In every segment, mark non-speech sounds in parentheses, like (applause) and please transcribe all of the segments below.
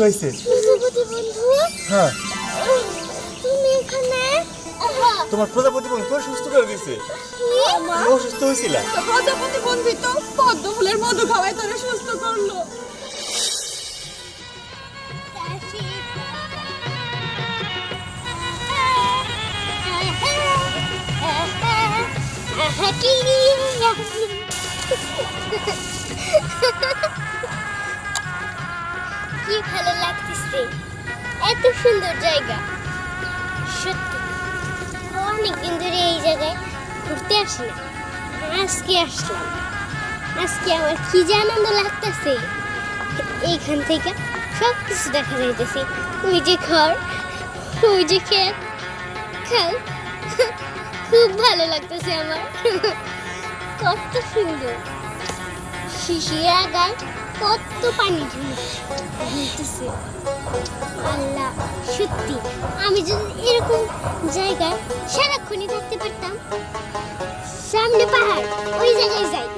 বন্ধু হয়েছে হ্যাঁ তোমার প্রজাপতি বন্ধু তোর সুস্থ করে দিছে অসুস্থ হয়েছিল প্রজাপতি বন্ধু তো পদ্ম ফুলের মধু খাওয়াই তোরে সুস্থ করল কি ভালো লাগতেছে? এত সুন্দর জায়গা। সত্যি। অনেকদিন ধরে এই জায়গায় ঘুরতে আসি না। আজকে আসলাম। আজকে আমার কি যে আনন্দ লাগতেছে। এইখান থেকে সব কিছু দেখা যাইতেছে। ওই যে ঘর, ওই যে ক্ষেত খাল। খুব ভালো লাগতেছে আমার। কত সুন্দর। শিশির আগায় কত পানি ঝুলতেছে আল্লাহ, সত্যি, আমি যদি এরকম জায়গায় সারাক্ষণই থাকতে পারতাম, সামনে পাহাড়, ওই জায়গায় যাই।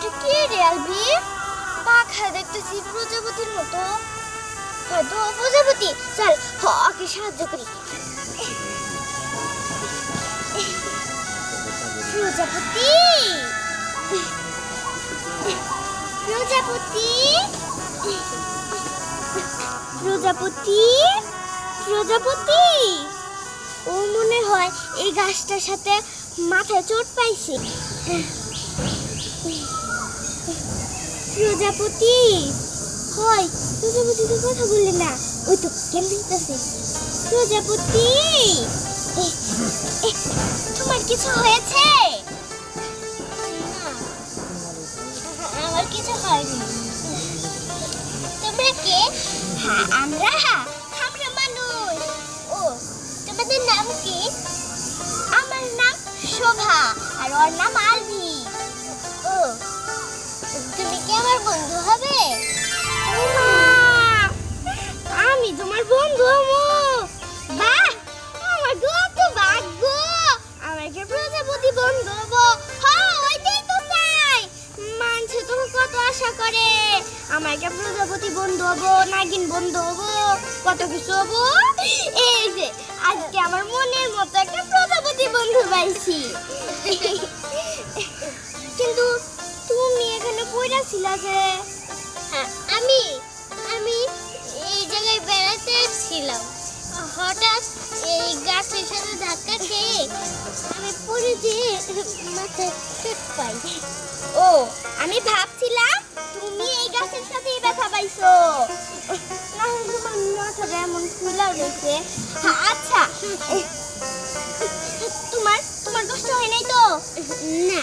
ওটা কি রে আলবি? পাখা দেখতেছি প্রজাপতির মতো। হয়তো প্রজাপতি। চল ওকে সাহায্য করি। প্রজাপতি! প্রজাপতি! প্রজাপতি! প্রজাপতি! ও মনে হয় এই গাছটার সাথে মাথায় চোট পাইছে। প্রজাপতি। হয় প্রজাপতি তো কথা বললে না। ওই তো কেন দিতেছে প্রজাপতি! তোমার কিছু হয়েছে? আমার কিছু হয়নি। তোমরা কে? হ্যাঁ আমরা। আমরা মানুষ। ও, তোমাদের নাম কি? আমার নাম শোভা। আর ওর নাম আলভি তুমি কি আমার বন্ধু হবে আমি তোমার বন্ধু হব। বাহ, আমার কত ভাগ্য। প্রজাপতি বন্ধু হব। হ্যাঁ ওইটাই তো চাই। মানুষ তো কত আশা করে? আমাকে প্রজাপতি বন্ধু হব, নাগিন বন্ধু হব। কত কিছু হব? এই যে, আজকে আমার মনের মতো একটা প্রজাপতি বন্ধু পাইছি। এখানে কইরা যে আমি আমি এই জায়গায় বেড়াতে ছিলাম। হঠাৎ এই গাছের সাথে ধাক্কা খেয়ে আমি পড়ে যে মাথায় চোট পাই। ও আমি ভাবছিলাম তুমি এই গাছের সাথেই ব্যথা পাইছো। না তোমার মাথাটা এমন ফুলা রয়েছে হ্যাঁ, আচ্ছা। তোমার তোমার কষ্ট হয় নাই তো? না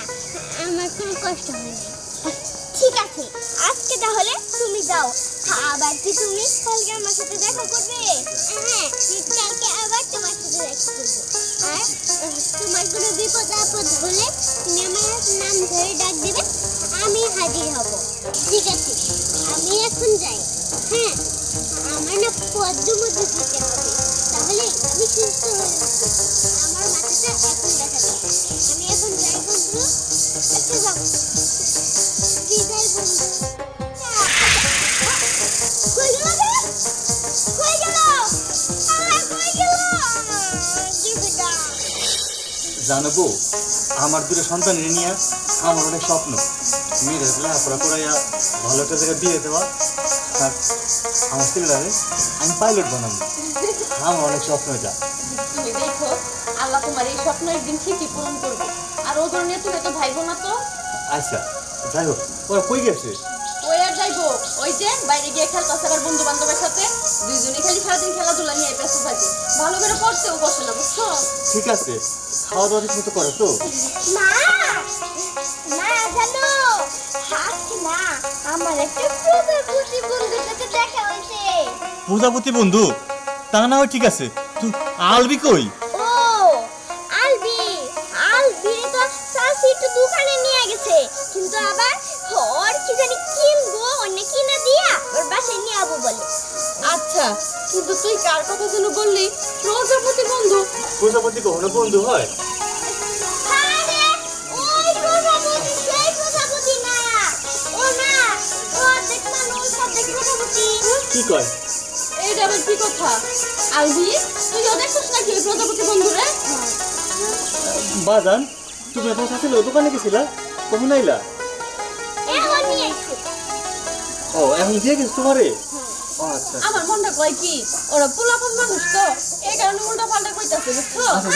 আমার কোনো কষ্ট হয়নি ঠিক আছে, আজকে তাহলে তুমি যাও। আবার কি তুমি কালকে আমার সাথে দেখা করবে? হ্যাঁ কালকে আবার তোমার সাথে দেখা করব। আর তোমার কোনো বিপদ আপদ হলে তুমি আমার নাম ধরে ডাক দেবে, আমি হাজির হব। ঠিক আছে, আমি এখন যাই। হ্যাঁ আমার না পদ্ম মধ্যে হবে। তাহলে আমি সুস্থ জানব আমার দুটো সন্তান নিয়ে আমার অনেক স্বপ্ন। মেয়েদের লেখাপড়া করাইয়া ভালো একটা জায়গায় বিয়ে দেওয়া। আর আমার ছেলেটারে আমি পাইলট বানাবো। আমার অনেক স্বপ্ন এটা। তুমি দেখো আল্লাহ তোমার এই স্বপ্ন একদিন ঠিকই পূরণ করবে। আর ওদের নিয়ে তুমি তো ভাইবো না তো। আচ্ছা যাই হোক ওরা কই গেছে? ওই আর যাইবো ওই যে বাইরে গিয়ে খেলতেছে আবার বন্ধু বান্ধবের সাথে। দুইজনে খালি সারাদিন খেলাধুলা নিয়ে ব্যস্ত থাকে। ভালো করে পড়তেও বসে না বুঝছ? ঠিক আছে খাওয়া দাওয়া ঠিক মতো করো তো? মা! মা জানো আজকে না আমার একটা প্রজাপতি বন্ধুর সাথে দেখা হয়েছে। প্রজাপতি বন্ধু তা না হয় ঠিক আছে। তুই আলবি কই? ও আলবি আলবি তো সাসি একটু দোকানে নিয়ে গেছে। কিন্তু আবার ওর কি জানি কিনবো অন্য কিনা দিয়া ওর বাসায় নিয়ে যাব বলে। আচ্ছা কিন্তু তুই কার কথা যেন বললি প্রজাপতি বন্ধু। প্রজাপতি কখনো বন্ধু হয়? আরে ওই প্রজাপতি সেই প্রজাপতি না ও না ও অর্ধেক মানুষ অর্ধেক প্রজাপতি। কি কয়? আবার কি কথা? আলবি তুইও দেখছিস নাকি ওই প্রজাপতি বন্ধুরে বাজান তুমি এখন সাথে দোকানে গেছিলা? কখন আইলা এখন ও এখন দিয়ে গেছো তোমারে? আমার মনটা কয় কি ওরা পোলাপন মানুষ তো এই কারণে উল্টা পাল্টা কইতাছে বুঝছ? আচ্ছা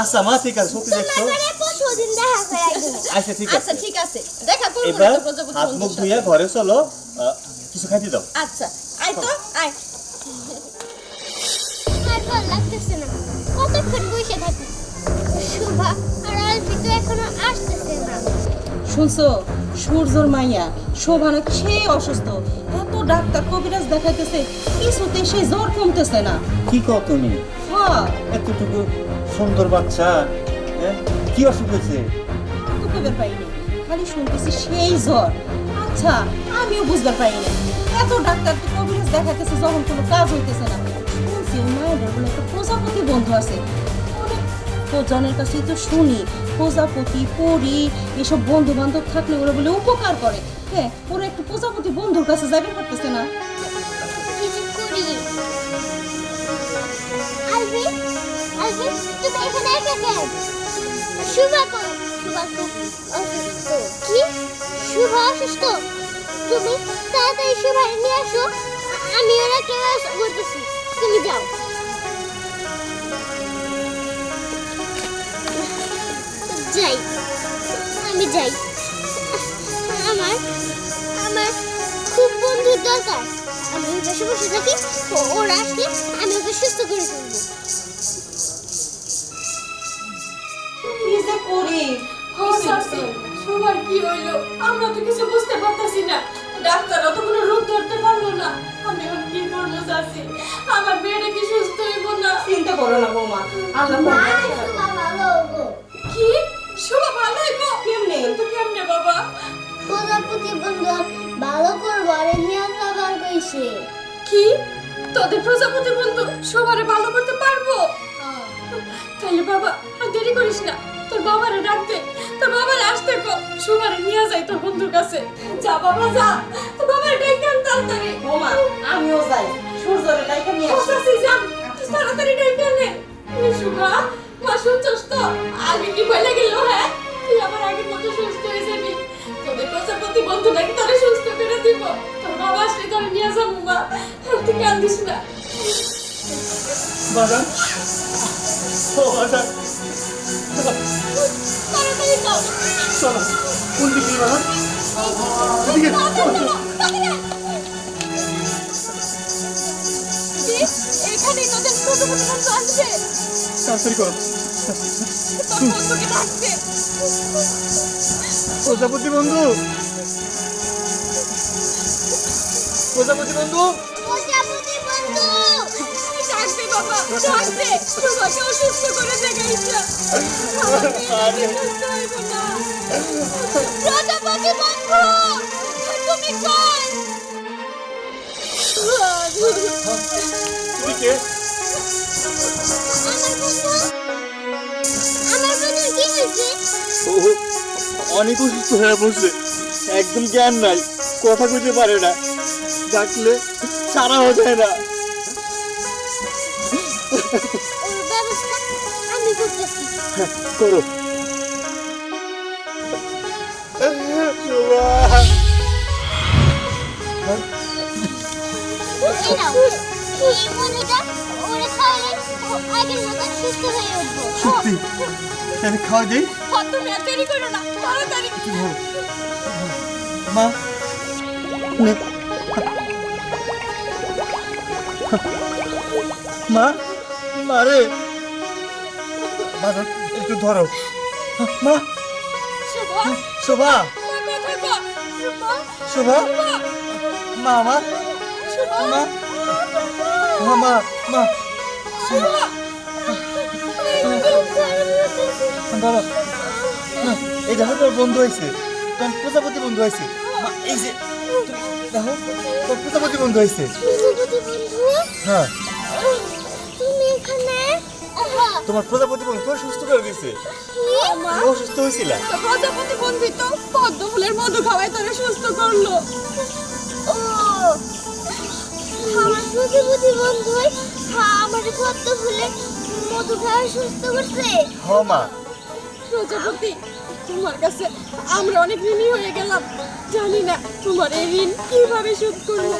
আচ্ছা মা ঠিক আছে সত্যি দেখছ? আচ্ছা ঠিক আচ্ছা আছে। ঠিক আছে। দেখা করব এবার হাত মুখ ধুইয়া ঘরে চলো কিছু খাইতে দাও। আচ্ছা আয় তো আয়। আর ভালো লাগতেছে না। কতক্ষণ বসে থাকি? শুভা আর আলফি তো এখনও আসতেছে না। শুনছো সূর্যর মাইয়া শোভানো সেই অসুস্থ। এত ডাক্তার কবিরাজ দেখাইতেছে কিছুতে সেই জ্বর কমতেছে না। কি কও তুমি? হ্যাঁ। এতটুকু সুন্দর বাচ্চা হ্যাঁ? কি অসুখ হয়েছে? তো কইবার পাইনি। খালি শুনতেছি সেই জ্বর। আচ্ছা আমিও বুঝবার পাইনি এত ডাক্তার তো কবিরাজ দেখাইতেছে যখন কোনো কাজ হইতেছে না। শুনছি বলে একটা প্রজাপতি বন্ধু আছে। প্রজনের কাছেই তো শুনি, প্রজাপতি, পরি, এসব বন্ধু বান্ধব থাকলে ওরা বলে উপকার করে। হ্যাঁ ওরা একটু প্রজাপতি বন্ধুর কাছে যাবে পারতেছে না। তুমি তাড়াতাড়ি শুভা নিয়ে আসো আমি ওর ব্যবস্থা করতেছি। তুমি যাও। যাই। আমি যাই। আমার আমার খুব বন্ধুর দরকার। আমি ওর পাশে বসে থাকি। ওরা আসলে আমি ওকে সুস্থ করে তুলবো। কি যে করি? সবার কি হইল? আমরা তো কিছু বুঝতে পারতাছি না। ডাক্তাররা তো কোনো রোগ ধরতে পারল না। আমি এখন কি করব চাচ্ছি আমার মেয়েটা কি সুস্থ হইব না? চিন্তা করো না বৌমা। আল্লাহ কি? শোভা ভালো হইব কেমনে? তো কেমনে বাবা? প্রজাপতি বন্ধু ভালো করব আর নিয়ে আবার কইছে। কি? তোদের প্রজাপতি বন্ধু সবারে ভালো করতে পারব? তাহলে বাবা আর দেরি করিস না। তোর বাবারে ডাকতে তোর বাবারে আসতে কো সুমারে নিয়ে যাই তোর বন্ধুর কাছে। যা বাবা যা। তোর বাবারে ডাইকে আন তাড়াতাড়ি। বৌমা আমিও যাই। সূর্যরে ডাইকা নিয়ে আসি। তাড়াতাড়ি ডাইকে সুমা মা। শুনছস তো আগে কি বলে গেল হ্যাঁ? তুই আবার আগের মতো সুস্থ হয়ে যাবি। তোদের প্রজাপতি বন্ধু নাকি তোরে সুস্থ করে দিব। তোর বাবা আসলে তোরে নিয়ে যাব মা। তুই কান্দিস না। বাজান। ও বাজান। তাড়াতাড়ি চল চলো কোন দিকে বাজান? এদিকে এখানে তোদের প্রজাপতি বন্ধু আসছে তাড়াতাড়ি করো। প্রজাপতি বন্ধু। প্রজাপতি বন্ধু। প্রজাপতি তুমি কই? তুমি কে? আমার বন্ধু। ও অনেক অসুস্থ হয়ে পড়ছে। একদম জ্ঞান নাই কথা কইতে পারে না। ডাকলে সারা হয়ে যায় না। করো। শোভা। সত্যি? তাহলে খাওয়া দেই? তুমি আর দেরি করো না তাড়াতাড়ি। মা। মা। মারে বাজার একটু ধরো। মা। শুভ? শোভা? মা মা। মা। মা না এই দেখো তোর বন্ধু হয়েছে। তোর প্রজাপতি বন্ধু হয়েছে। এই যে দেখো তোর প্রজাপতি বন্ধু হয়েছে। হ্যাঁ। তোমার প্রজাপতি বন্ধু তোর সুস্থ করে দিয়েছে। মা ও সুস্থ হয়েছিল। প্রজাপতি বন্ধু তো পদ্ম ফুলের মধু খাওয়াই তোরে সুস্থ করল। আমার প্রজাপতি বন্ধু আমার কত ফুলে মধু খাওয়া সুস্থ করছে। হ মা। প্রজাপতি তোমার কাছে আমরা অনেক ঋণী হয়ে গেলাম। জানি না তোমার এই ঋণ কীভাবে শোধ করব।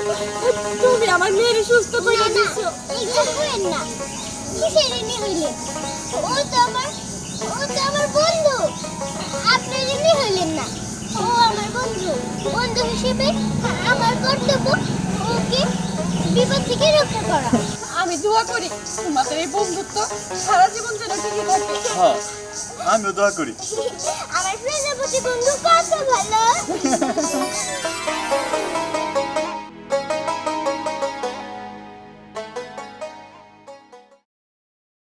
তুমি আমার মেয়ের সুস্থ করে না, না, কিসের ঋণী ও তো আমার ও তো আমার বন্ধু। আপনি ঋণী হইলেন না। ও আমার বন্ধু। বন্ধু হিসেবে বিপদ থেকে রক্ষা করা। আমি দোয়া করি তোমাদের এই বন্ধুত্ব সারা জীবন যেন টিকে থাকে। হ্যাঁ আমিও দোয়া করি। (laughs) আমার প্রজাপতি বন্ধু কত ভালো। (laughs)